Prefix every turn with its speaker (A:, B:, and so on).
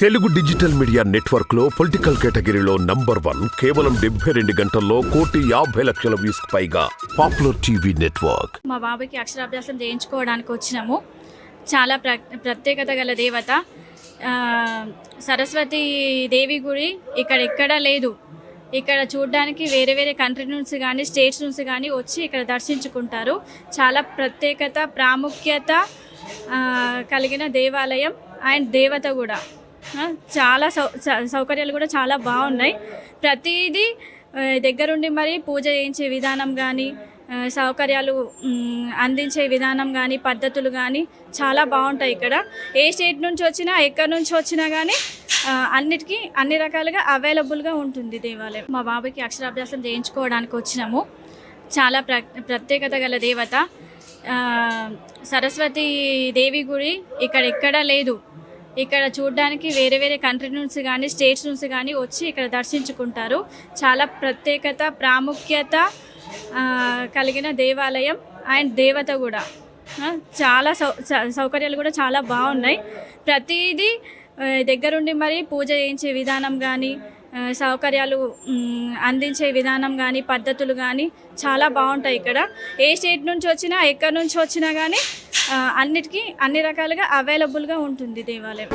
A: Telugu digital media నెట్వర్క్లో political కేటగిరీలో number one కేవలం డెబ్బై రెండు గంటల్లో కోటి యాభై లక్షల వ్యూస్ పైగా పాపులర్ టీవీ నెట్వర్క్.
B: మా బాబాయ్కి అక్షరాభ్యాసం చేయించుకోవడానికి వచ్చినాము. చాలా ప్ర ప్రత్యేకత గల దేవత. ఆ, సరస్వతి దేవి గుడి ఇక్కడ ఎక్కడా లేదు. ఇక్కడ చూడడానికి వేరే వేరే కంట్రీ నుంచి కానీ స్టేట్స్ నుంచి కానీ వచ్చి ఇక్కడ దర్శించుకుంటారు. చాలా ప్రత్యేకత ప్రాముఖ్యత ఆ, కలిగిన దేవాలయం అండ్ దేవత కూడా. చాలా సౌ స- సౌకర్యాలు కూడా చాలా బాగున్నాయి. ప్రతిదీ దగ్గరుండి మరి పూజ చేయించే విధానం కానీ సౌకర్యాలు అందించే విధానం కానీ పద్ధతులు కానీ చాలా బాగుంటాయి ఇక్కడ. ఏ స్టేట్ నుంచి వచ్చినా ఎక్కడి నుంచి వచ్చినా కానీ అన్నిటికీ అన్ని రకాలుగా అవైలబుల్గా ఉంటుంది దేవాలయం. మా బాబాయ్కి అక్షరాభ్యాసం చేయించుకోవడానికి వచ్చినాము. చాలా ప్ర ప్రత్యేకత గల దేవత. సరస్వతి దేవి గుడి ఇక్కడ ఎక్కడా లేదు. ఇక్కడ చూడడానికి వేరే వేరే కంట్రీ నుంచి కానీ స్టేట్స్ నుంచి కానీ వచ్చి ఇక్కడ దర్శించుకుంటారు. చాలా ప్రత్యేకత ప్రాముఖ్యత కలిగిన దేవాలయం అండ్ దేవత కూడా. చాలా సౌ స- సౌకర్యాలు కూడా చాలా బాగున్నాయి. ప్రతిదీ దగ్గరుండి మరి పూజ చేయించే విధానం కానీ సౌకర్యాలు అందించే విధానం కానీ పద్ధతులు కానీ చాలా బాగుంటాయి ఇక్కడ. ఏ స్టేట్ నుంచి వచ్చినా ఎక్కడి నుంచి వచ్చినా కానీ అన్నిటికీ అన్ని రకాలుగా అవైలబుల్గా ఉంటుంది దేవాలయం.